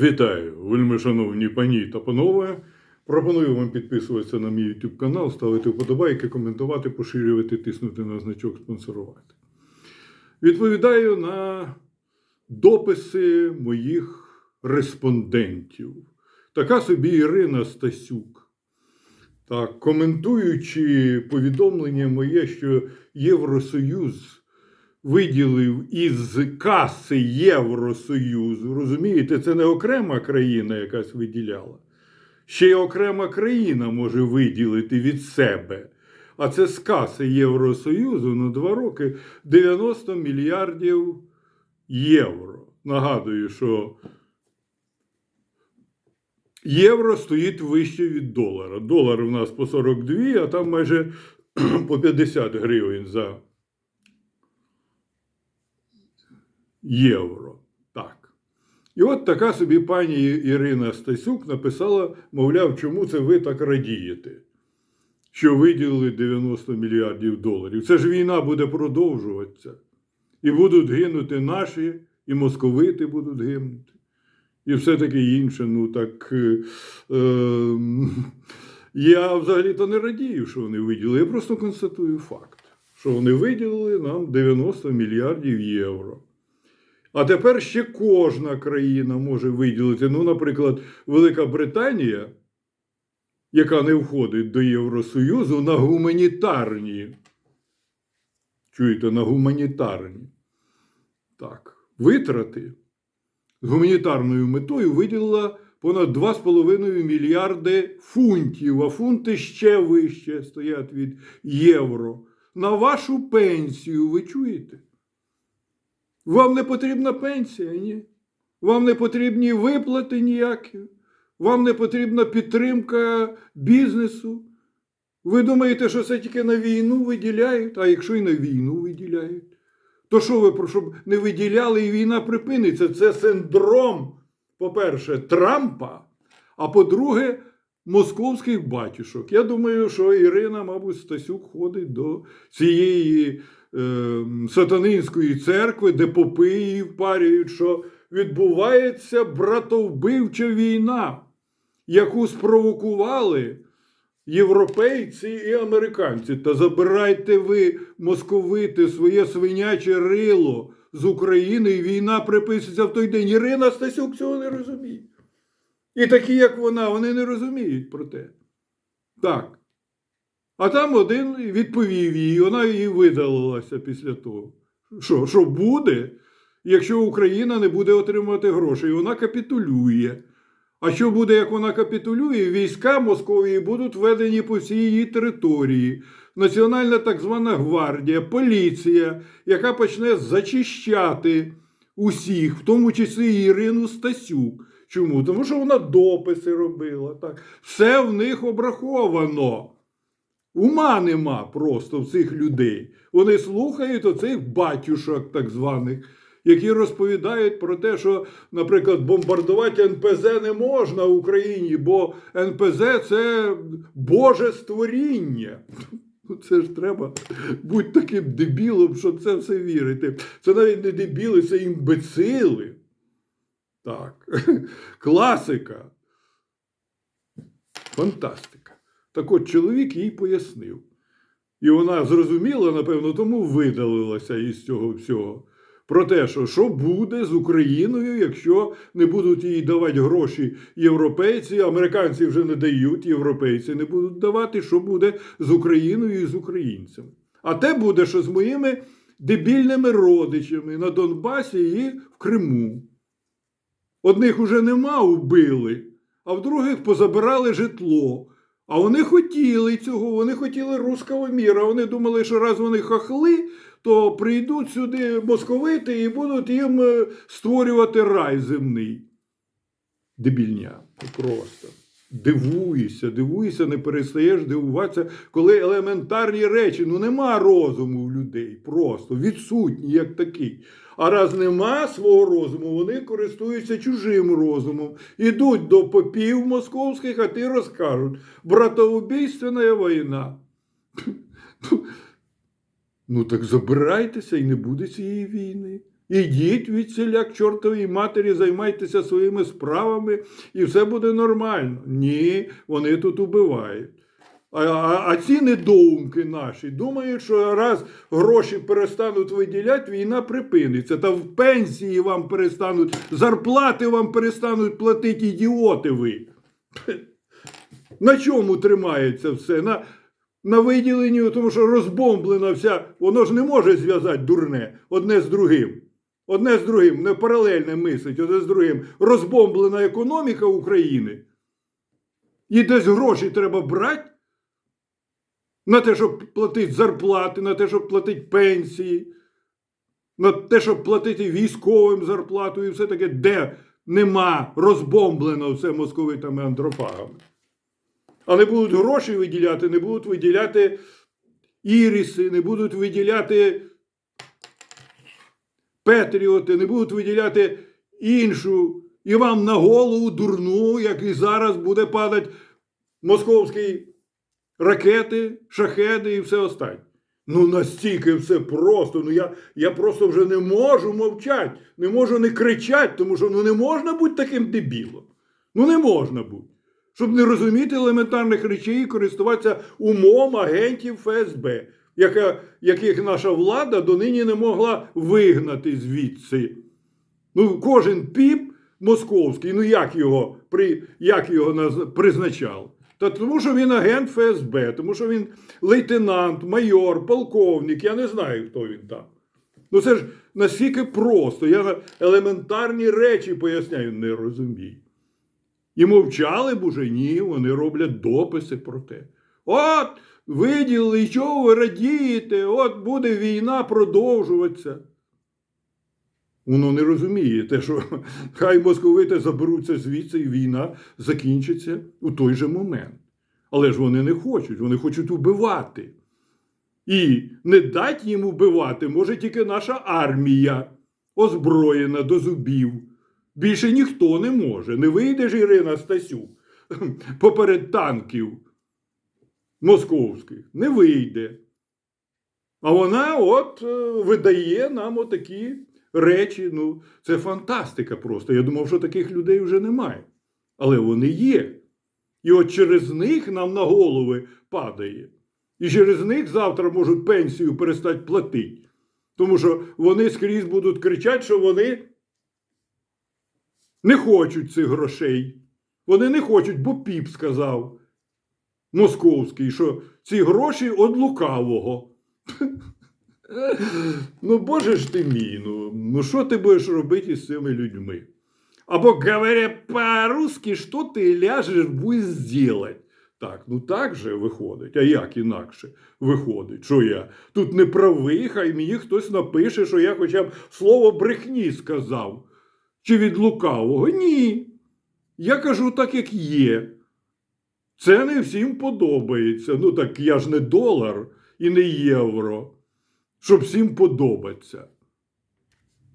Вітаю, вельми шановні пані та панове. Пропоную вам підписуватися на мій YouTube канал, ставити вподобайки, коментувати, поширювати, тиснути на значок спонсорувати. Відповідаю на дописи моїх респондентів. Така собі Ірина Стасюк. Так, коментуючи повідомлення моє, що Євросоюз виділив із каси Євросоюзу. Розумієте, це не окрема країна якась виділяла. Ще й окрема країна може виділити від себе. А це з каси Євросоюзу на два роки 90 мільярдів євро. Нагадую, що євро стоїть вище від долара. Долар у нас по 42, а там майже по 50 гривень за євро. Так. І от така собі пані Ірина Стасюк написала, мовляв, чому це ви так радієте, що виділили 90 мільярдів доларів. Це ж війна буде продовжуватися. І будуть гинути наші, і московити будуть гинути. І все таке інше. Ну так е, е, я взагалі-то не радію, що вони виділили. Я просто констатую факт, що вони виділили нам 90 мільярдів євро. А тепер ще кожна країна може виділити. Ну, наприклад, Велика Британія, яка не входить до Євросоюзу, на гуманітарні. Чуєте, на гуманітарні. Так, витрати з гуманітарною метою виділила понад 2,5 мільярди фунтів, а фунти ще вище стоять від євро. На вашу пенсію, ви чуєте? Вам не потрібна пенсія, ні? Вам не потрібні виплати ніякі, вам не потрібна підтримка бізнесу. Ви думаєте, що це тільки на війну виділяють, а якщо і на війну виділяють, то що ви про щоб не виділяли і війна припиниться? Це синдром, по-перше, Трампа, а по-друге, московських батюшок. Я думаю, що Ірина, мабуть, Стасюк ходить до цієї е, сатанинської церкви, де попи її впарюють, що відбувається братовбивча війна, яку спровокували європейці і американці. Та забирайте ви, московити, своє свиняче рило з України, і війна приписується в той день. Ірина Стасюк цього не розуміє. І такі, як вона, вони не розуміють про те. Так. А там один відповів їй, вона її видалилася після того. Що, що буде, якщо Україна не буде отримувати грошей? Вона капітулює. А що буде, як вона капітулює? Війська Московії будуть введені по всій її території. Національна так звана гвардія, поліція, яка почне зачищати усіх, в тому числі Ірину Стасюк. Чому? Тому що вона дописи робила. Так. Все в них обраховано. Ума нема просто в цих людей. Вони слухають оцих батюшок, так званих, які розповідають про те, що, наприклад, бомбардувати НПЗ не можна в Україні, бо НПЗ це Боже створіння. Ну, Це ж треба бути таким дебілом, щоб це все вірити. Це навіть не дебіли, це імбецили. Так, класика. Фантастика. Так от чоловік їй пояснив. І вона зрозуміла, напевно, тому видалилася із цього всього. Про те, що що буде з Україною, якщо не будуть їй давати гроші європейці, американці вже не дають, європейці не будуть давати, що буде з Україною і з українцями. А те буде, що з моїми дебільними родичами на Донбасі і в Криму. Одних уже нема, убили, а в других позабирали житло. А вони хотіли цього, вони хотіли руського міра. Вони думали, що раз вони хахли, то прийдуть сюди московити і будуть їм е, створювати рай земний. Дебільня. Просто. Дивуєшся, дивуєшся, не перестаєш дивуватися, коли елементарні речі, ну нема розуму в людей, просто відсутні, як такий. А раз нема свого розуму, вони користуються чужим розумом. Ідуть до попів московських, а ти розкажуть. Братоубійственна війна. Ну так забирайтеся і не буде цієї війни. Ідіть від к чортовій матері, займайтеся своїми справами, і все буде нормально. Ні, вони тут убивають. А, а, ці недоумки наші думають, що раз гроші перестануть виділяти, війна припиниться. Та в пенсії вам перестануть, зарплати вам перестануть платити ідіоти ви. На чому тримається все? На, на виділенні, тому що розбомблена вся, воно ж не може зв'язати дурне одне з другим. Одне з другим, не паралельне мислить, одне з другим. Розбомблена економіка України. І десь гроші треба брати на те, щоб платити зарплати, на те, щоб платити пенсії, на те, щоб платити військовим зарплату і все таке, де нема розбомблено все московитами антропагами. А не будуть гроші виділяти, не будуть виділяти іріси, не будуть виділяти петріоти, не будуть виділяти іншу. І вам на голову дурну, як і зараз буде падати московські ракети, шахеди і все останнє. Ну настільки все просто. Ну я, я просто вже не можу мовчати, не можу не кричати, тому що ну не можна бути таким дебілом. Ну не можна бути. Щоб не розуміти елементарних речей і користуватися умом агентів ФСБ, яка, яких наша влада донині не могла вигнати звідси. Ну, кожен піп московський, ну як його, як його призначав? Та тому, що він агент ФСБ, тому що він лейтенант, майор, полковник, я не знаю, хто він там. Ну це ж настільки просто. Я елементарні речі поясняю, не розумію. І мовчали б уже ні, вони роблять дописи про те. От, виділили, і чого ви радієте, от буде війна продовжуватися. Воно не розуміє те, що хай московити заберуться звідси, і війна закінчиться у той же момент. Але ж вони не хочуть, вони хочуть убивати. І не дать їм убивати може тільки наша армія, озброєна до зубів. Більше ніхто не може. Не вийде ж Ірина Стасюк поперед танків московських. Не вийде. А вона от е, видає нам отакі речі. Ну, це фантастика просто. Я думав, що таких людей вже немає. Але вони є. І от через них нам на голови падає. І через них завтра можуть пенсію перестати платити. Тому що вони скрізь будуть кричати, що вони не хочуть цих грошей. Вони не хочуть, бо піп сказав московський, що ці гроші від лукавого. Ну, боже ж ти мій, ну, ну що ти будеш робити із цими людьми? Або, говоря по-русски, що ти ляжеш будеш зробити? Так, ну так же виходить. А як інакше виходить? Що я тут не правий, хай мені хтось напише, що я хоча б слово брехні сказав. Чи від лукавого? Ні. Я кажу так, як є. Це не всім подобається. Ну так я ж не долар і не євро, щоб всім подобаться.